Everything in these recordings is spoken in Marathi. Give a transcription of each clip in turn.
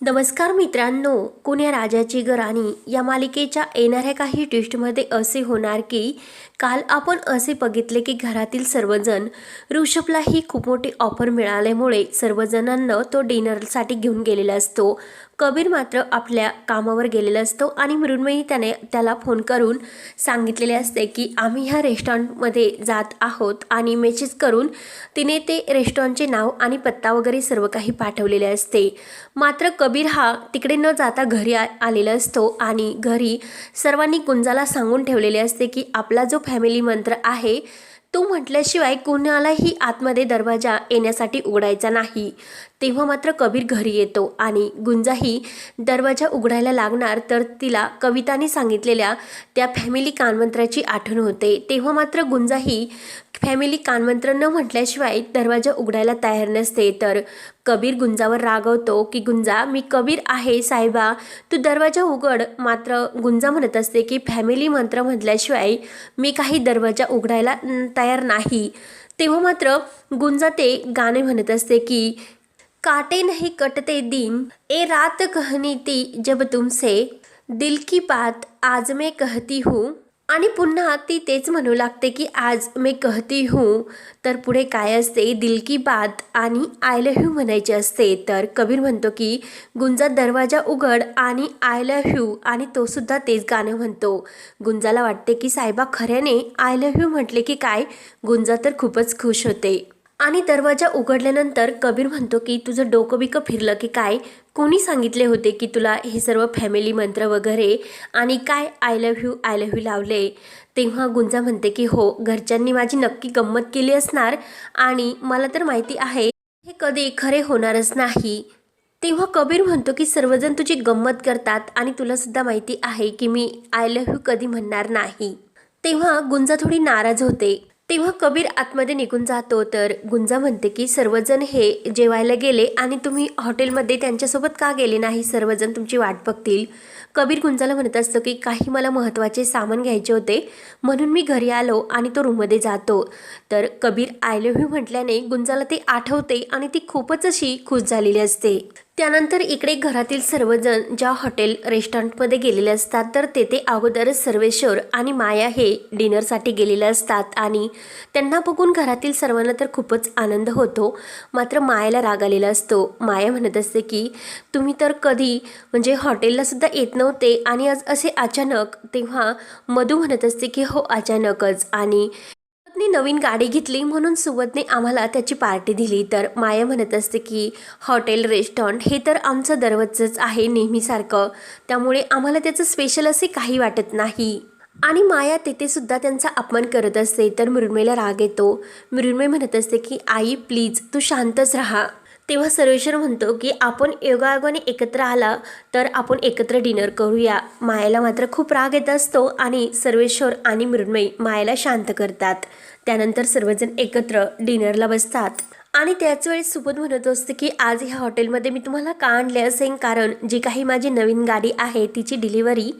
नमस्कार मित्रांनो कुण्या राजाची गराणी या मालिकेच्या येणाऱ्या काही ट्विस्टमध्ये असे होणार की काल आपण असे बघितले की घरातील सर्वजण ऋषभलाही खूप मोठी ऑफर मिळाल्यामुळे सर्वजणांना तो डिनरसाठी घेऊन गेलेला असतो. कबीर मात्र आपल्या कामावर गेलेला असतो आणि मृण्मयी त्याने त्याला फोन करून सांगितलेले असते की आम्ही ह्या रेस्टॉरंटमध्ये जात आहोत आणि मेसेज करून तिने ते रेस्टॉरंटचे नाव आणि पत्ता वगैरे सर्व काही पाठवलेले असते. मात्र कबीर हा तिकडे न जाता घरी आ आलेला असतो आणि घरी सर्वांनी गुंजाला सांगून ठेवलेले असते की आपला जो फॅमिली मंत्र आहे तो म्हटल्याशिवाय कोणालाही आतमध्ये दरवाजा येण्यासाठी उघडायचा नाही. तेव्हा मात्र कबीर घरी येतो आणि गुंजाही दरवाजा उघडायला लागणार तर तिला कविताने सांगितलेल्या त्या फॅमिली कानमंत्राची आठवण होते. तेव्हा मात्र गुंजाही फॅमिली कानमंत्र न म्हटल्याशिवाय दरवाजा उघडायला तयार नसते. तर कबीर गुंजावर रागवतो की गुंजा मी कबीर आहे साहेबा. तू दरवाजा उघड. मात्र गुंजा म्हणत असते की फॅमिली मंत्र म्हटल्याशिवाय मी काही दरवाजा उघडायला तयार नाही. तेव्हा मात्र गुंजा ते गाणे म्हणत असते की काटे नाही कटते दिन ए रात कहनी ती जब तुमसे. दिल की बात आज मैं कहती हूँ. आणि पुन्हा ती तेच म्हणू लागते की आज मी कहती हूँ तर पुढे काय असते? दिल की बात आणि आय लव्ह यू म्हणायचे असते. तर कबीर म्हणतो की गुंजा दरवाजा उघड आणि आय लव्ह यू आणि तो सुद्धा तेच गाणं म्हणतो. गुंजाला वाटते की साहेबा खऱ्याने आय लव्ह यू म्हटले की काय? गुंजा तर खूपच खुश होते. आणि दरवाजा उघडल्यानंतर कबीर म्हणतो की तुझं डोकं बिकं फिरलं की काय? कोणी सांगितले होते की तुला हे सर्व फॅमिली मंत्र वगैरे आणि काय I love you I love you लावले? तेव्हा गुंजा म्हणते की हो घरच्यांनी माझी नक्की गंमत केली असणार आणि मला तर माहिती आहे हे कधी खरे होणारच नाही. तेव्हा कबीर म्हणतो की सर्वजण तुझी गंमत करतात आणि तुला सुद्धा माहिती आहे की मी आय लव्ह यू कधी म्हणणार नाही. तेव्हा गुंजा थोडी नाराज होते. तेव्हा कबीर आतमध्ये निघून जातो. तर गुंजा म्हणते की सर्वजण हे जेवायला गेले आणि तुम्ही हॉटेलमध्ये त्यांच्यासोबत का गेले नाही? सर्वजण तुमची वाट बघतील. कबीर गुंजाला म्हणत असतो की काही मला महत्त्वाचे सामान घ्यायचे होते. म्हणून मी घरी आलो आणि तो रूममध्ये जातो. तर कबीर आय लव्ह यू म्हटल्याने गुंजाला ते आठवते आणि ती खूपच अशी खुश झालेली असते. त्यानंतर इकडे घरातील सर्वजण ज्या हॉटेल रेस्टॉरंटमध्ये गेलेले असतात तर तेथे अगोदरच सर्वेश्वर आणि माया हे डिनरसाठी गेलेले असतात आणि त्यांना बघून घरातील सर्वांना तर खूपच आनंद होतो. मात्र मायाला राग आलेला असतो. माया म्हणत असते की तुम्ही तर कधी म्हणजे हॉटेललासुद्धा येत नव्हते आणि आज असे अचानक तेव्हा मधू म्हणत असते की हो अचानकच आणि सुवतने नवीन गाडी घेतली म्हणून सुवतने आम्हाला त्याची पार्टी दिली. तर माया म्हणत असते की हॉटेल रेस्टॉरंट हे तर आमचं दररोजचंच आहे नेहमीसारखं. त्यामुळे आम्हाला त्याचं स्पेशल असे काही वाटत नाही. आणि माया तेथे सुद्धा त्यांचा अपमान करत असते. तर मृण्मयला राग येतो. मृण्मय म्हणत असते की आई प्लीज तू शांतच राहा. तेव्हा सर्वेश्वर म्हणतो की आपण योगायोगाने एकत्र आला तर आपण एकत्र डिनर करूया. मायाला मात्र खूप राग येत असतो आणि सर्वेश्वर आणि मृण्मयी मायाला शांत करतात. त्यानंतर सर्वजण एकत्र डिनरला बसतात. आणि त्याच वेळेस सुबोध म्हणत असते की आज ह्या हॉटेलमध्ये मी तुम्हाला का आणले असेन? कारण जी काही माझी नवीन गाडी आहे तिची डिलिव्हरी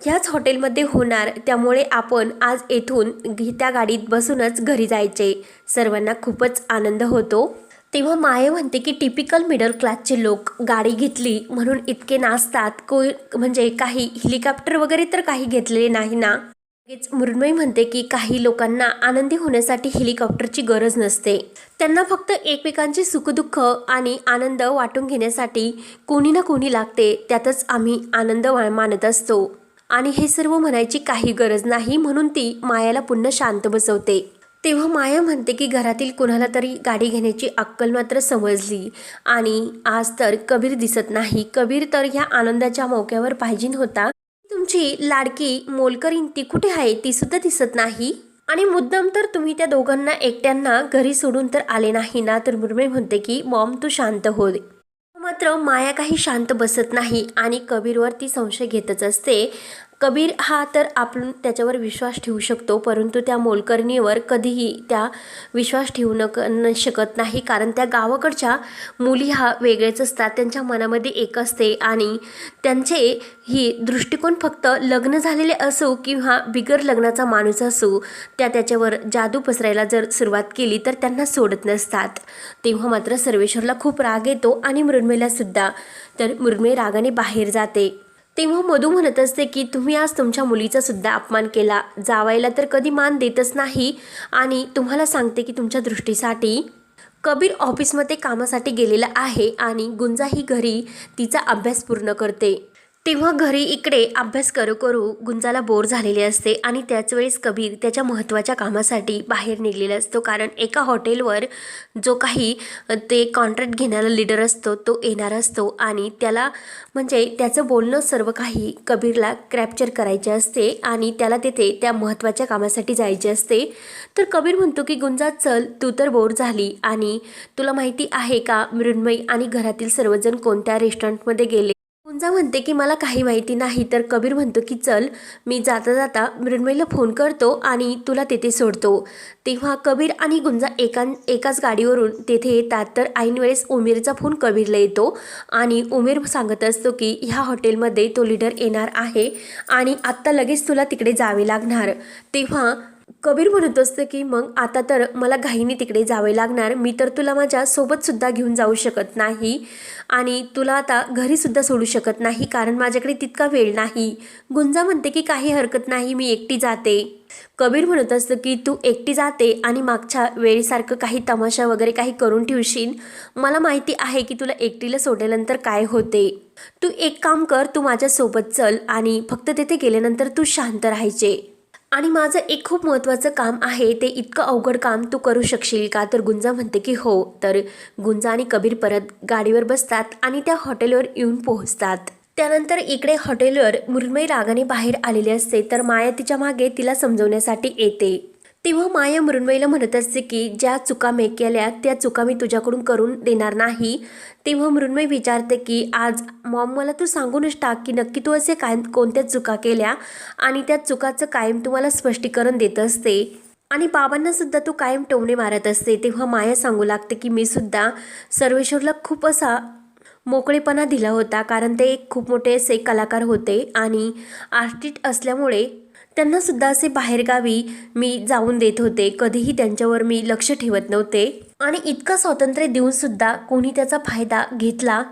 ह्याच हॉटेलमध्ये होणार. त्यामुळे आपण आज येथून त्या गाडीत बसूनच घरी जायचे. सर्वांना खूपच आनंद होतो. तेव्हा माय म्हणते की टिपिकल मिडल क्लासचे लोक गाडी घेतली म्हणून इतके नाचतात. को म्हणजे काही हेलिकॉप्टर वगैरे तर काही घेतलेले नाही ना. लगेच मृण्मयी म्हणते की काही लोकांना आनंदी होण्यासाठी हेलिकॉप्टरची गरज नसते. त्यांना फक्त एकमेकांचे सुखदुःख आणि आनंद वाटून घेण्यासाठी कोणी ना कोणी लागते. त्यातच आम्ही आनंद मानत असतो. आणि हे सर्व म्हणायची काही गरज नाही म्हणून ती मायाला पुन्हा शांत बसवते. तेव्हा माया म्हणते की घरातील कुणाला तरी गाडी घेण्याची अक्कल मात्र समजली. आणि आज तर कबीर दिसत नाही. कबीर तर ह्या आनंदाच्या मौक्यावर पाहिजे होता. तुमची लाडकी मोलकरीन ती कुठे आहे? ती सुद्धा दिसत नाही. आणि मुद्दाम तर तुम्ही त्या दोघांना एकट्यांना घरी सोडून तर आले नाही ना? तर मुर्मे म्हणते की मॉम तू शांत हो दे मात्र माया काही शांत बसत नाही आणि कबीरवर ती संशय घेतच असते. कबीर हा तर आपण त्याच्यावर विश्वास ठेवू शकतो परंतु त्या मोलकरणीवर कधीही त्या विश्वास ठेवू न क न शकत नाही. कारण त्या गावाकडच्या मुली हा वेगळेच असतात. त्यांच्या मनामध्ये एक असते आणि त्यांचे ही दृष्टिकोन फक्त लग्न झालेले असो किंवा बिगर लग्नाचा माणूस असो त्या त्याच्यावर जादू पसरायला जर सुरुवात केली तर त्यांना सोडत नसतात. तेव्हा मात्र सर्वेश्वरला खूप राग येतो आणि मृण्मयलासुद्धा तर मृण्मय रागाने बाहेर जाते. तेव्हा मधू म्हणत असते की तुम्ही आज तुमच्या मुलीचा सुद्धा अपमान केला. जावायला तर कधी मान देतच नाही आणि तुम्हाला सांगते की तुमच्या दृष्टीसाठी कबीर ऑफिसमध्ये कामासाठी गेलेला आहे आणि गुंजा ही घरी तिचा अभ्यास पूर्ण करते. तेव्हा घरी इकडे अभ्यास करू करू गुंजाला बोर झालेले असते आणि त्याच वेळेस कबीर त्याच्या महत्त्वाच्या कामासाठी बाहेर निघलेला असतो. कारण एका हॉटेलवर जो काही ते कॉन्ट्रॅक्ट घेणारा लीडर असतो तो येणार असतो आणि त्याला म्हणजे त्याचं बोलणं सर्व काही कबीरला क्रॅप्चर करायचे असते आणि त्याला तेथे त्या महत्त्वाच्या कामासाठी जायचे असते. तर कबीर म्हणतो की गुंजा चल तू तर बोर झाली आणि तुला माहिती आहे का मृण्मयी आणि घरातील सर्वजण कोणत्या रेस्टॉरंटमध्ये गेले? कुंजा म्हणते की मला काही माहिती नाही. तर कबीर म्हणतो की चल मी जाता जाता मृण्मयीला फोन करतो आणि तुला तेथे सोडतो. तेव्हा कबीर आणि गुंजा एका एकाच गाडीवरून तेथे येतात. तर ऐनवेळेस उमेरचा फोन कबीरला येतो आणि उमेर सांगत असतो की ह्या हॉटेलमध्ये तो लीडर येणार आहे आणि आत्ता लगेच तुला तिकडे जावे लागणार. तेव्हा कबीर म्हणत असतं की मग आता तर मला घाईने तिकडे जावे लागणार. मी तर तुला माझ्या सोबतसुद्धा घेऊन जाऊ शकत नाही आणि तुला आता घरीसुद्धा सोडू शकत नाही कारण माझ्याकडे तितका वेळ नाही. गुंजा म्हणते की काही हरकत नाही मी एकटी जाते. कबीर म्हणत असतं की तू एकटी जाते आणि मागच्या वेळेसारखं काही तमाशा वगैरे काही करून ठेवशील? मला माहिती आहे की तुला एकटीला सोडल्यानंतर काय होते. तू एक काम कर तू माझ्यासोबत चल आणि फक्त तिथे गेल्यानंतर तू शांत राहायचे. आणि माझं एक खूप महत्त्वाचं काम आहे ते इतकं अवघड काम तू करू शकशील का? तर गुंजा म्हणते की हो. तर गुंजा आणि कबीर परत गाडीवर बसतात आणि त्या हॉटेलवर येऊन पोहोचतात. त्यानंतर इकडे हॉटेलवर मुरमई रागाने बाहेर आलेली असते तर माया तिच्यामागे तिला समजवण्यासाठी येते. तेव्हा माया मृण्मयीला म्हणत असते की ज्या चुका मी केल्या त्या चुका मी तुझ्याकडून करून देणार नाही. तेव्हा मृण्मयी विचारते की आज मॉम मला तू सांगूनच टाक की नक्की तू असे काय कोणत्या चुका केल्या आणि त्या चुकाचं कायम तुम्हाला स्पष्टीकरण देत असते. आणि बाबांना सुद्धा तू कायम टोमणे मारत असते. तेव्हा माया सांगू लागते की मी सुद्धा सर्वेश्वरला खूप असा मोकळेपणा दिला होता कारण ते एक खूप मोठे असे कलाकार होते आणि आर्टिस्ट असल्यामुळे त्यांना सुद्धा असे बाहेरगावी मी जाऊन देत होते. कधीही त्यांच्यावर मी लक्ष ठेवत नव्हते. आणि इतकं स्वातंत्र्य देऊन सुद्धा कोणी त्याचा फायदा घेतला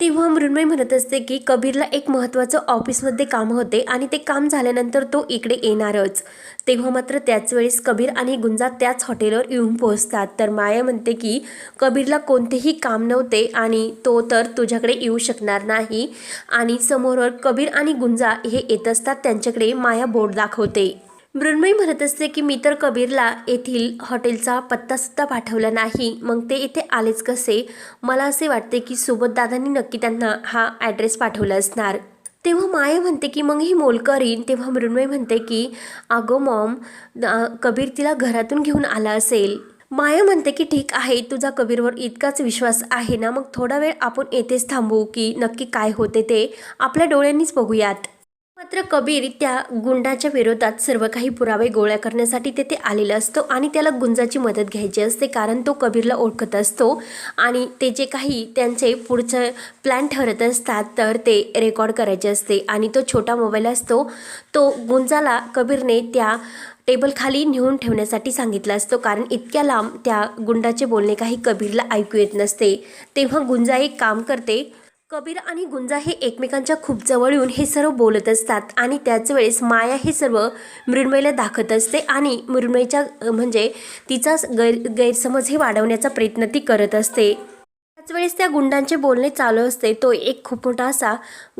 तेव्हा मृण्मय म्हणत असते की कबीरला एक महत्त्वाचं ऑफिसमध्ये काम होते आणि ते काम झाल्यानंतर तो इकडे येणारच. तेव्हा मात्र त्याच वेळेस कबीर आणि गुंजा त्याच हॉटेलवर येऊन पोहोचतात. तर माया म्हणते की कबीरला कोणतेही काम नव्हते आणि तो तर तुझ्याकडे येऊ शकणार नाही. आणि समोर कबीर आणि गुंजा हे येत असतात त्यांच्याकडे माया बोर्ड दाखवते. मृण्मयी म्हणत असते की मी तर कबीरला येथील हॉटेलचा पत्तासुद्धा पाठवला नाही. मग ते इथे आलेच कसे? मला असे वाटते की सोबत दादांनी नक्की त्यांना हा ॲड्रेस पाठवला असणार. तेव्हा माया म्हणते की मग ही मोलकरीन तेव्हा मृण्मयी म्हणते की अगो मॉम कबीर तिला घरातून घेऊन आला असेल. माया म्हणते की ठीक आहे तुझा कबीरवर इतकाच विश्वास आहे ना मग थोडा वेळ आपण येथेच थांबू की नक्की काय होते ते आपल्या डोळ्यांनीच बघूयात. मात्र कबीर त्या गुंडाच्या विरोधात सर्व काही पुरावे गोळा करण्यासाठी तेथे आलेला असतो आणि त्याला गुंजाची मदत घ्यायची असते कारण तो कबीरला ओळखत असतो. आणि ते जे काही त्यांचे पुढचं प्लॅन ठरत असतात तर ते रेकॉर्ड करायचे असते. आणि तो छोटा मोबाईल असतो तो गुंजाला कबीरने त्या टेबलखाली नेऊन ठेवण्यासाठी सांगितलं असतो. कारण इतक्या लांब त्या गुंडाचे बोलणे काही कबीरला ऐकू येत नसते. तेव्हा गुंजा एक काम करते कबीर आणि गुंजा हे एकमेकांच्या खूप जवळ येऊन हे सर्व बोलत असतात आणि त्याच वेळेस माया हे सर्व मृण्मयीला दाखवत असते आणि मृण्मयीच्या म्हणजे तिचा गैर गैरसमज हे वाढवण्याचा प्रयत्न ती करत असते. त्याच वेळेस त्या गुंडांचे बोलणे चालू असते. तो एक खूप मोठा असा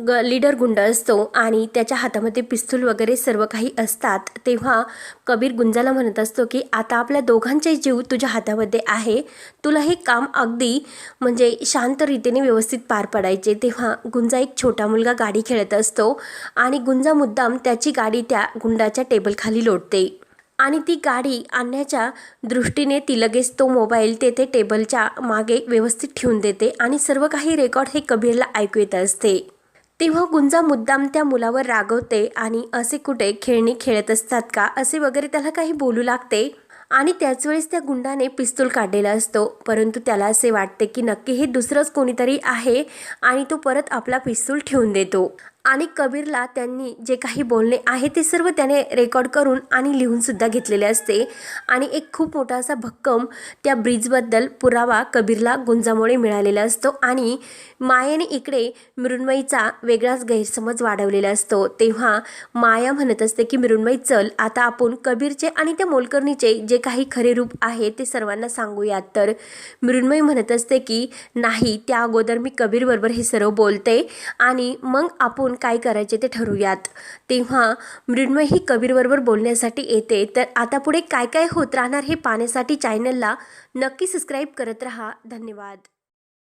ग लीडर गुंड असतो आणि त्याच्या हातामध्ये पिस्तूल वगैरे सर्व काही असतात. तेव्हा कबीर गुंजाला म्हणत असतो की आता आपल्या दोघांचे जीव तुझ्या हातामध्ये आहे. तुला हे काम अगदी म्हणजे शांत रीतीने व्यवस्थित पार पडायचे. तेव्हा गुंजा एक छोटा मुलगा गाडी खेळत असतो आणि गुंजा मुद्दाम त्याची गाडी त्या गुंडाच्या टेबलखाली लोटते. आणि ती गाडी आणण्याच्या दृष्टीने ती लगेच तो मोबाईल तेथे टेबलच्या मागे व्यवस्थित ठेवून देते आणि सर्व काही रेकॉर्ड हे कबीरला ऐकू येत असते. तेव्हा गुंजा मुद्दाम त्या मुलावर रागवते आणि असे कुठे खेळणी खेळत असतात का असे वगैरे त्याला काही बोलू लागते. आणि त्याच वेळेस त्या गुंडाने पिस्तूल काढलेला असतो परंतु त्याला असे वाटते की नक्की हे दुसरंच कोणीतरी आहे आणि तो परत आपला पिस्तूल ठेवून देतो. आणि कबीरला त्यांनी जे काही बोलणे आहे ते सर्व त्याने रेकॉर्ड करून आणि लिहूनसुद्धा घेतलेले असते. आणि एक खूप मोठा असा भक्कम त्या ब्रिजबद्दल पुरावा कबीरला गुंजामुळे मिळालेला असतो आणि मायाने इकडे मृण्मयीचा वेगळाच गैरसमज वाढवलेला असतो. तेव्हा माया म्हणत असते की मृण्मयी चल आता आपण कबीरचे आणि त्या मोलकर्णीचे जे काही खरे रूप आहे ते सर्वांना सांगूयात. तर मृण्मयी म्हणत असते की नाही त्या अगोदर मी कबीरबरोबर हे सर्व बोलते आणि मग आपण आपण काय करायचे ते ठरवूयात. तेव्हा मृण्मय ही कबीरबरोबर बोलण्यासाठी येते. तर आता पुढे काय काय होत राहणार हे पाहण्यासाठी चॅनलला नक्की सबस्क्राईब करत राहा. धन्यवाद.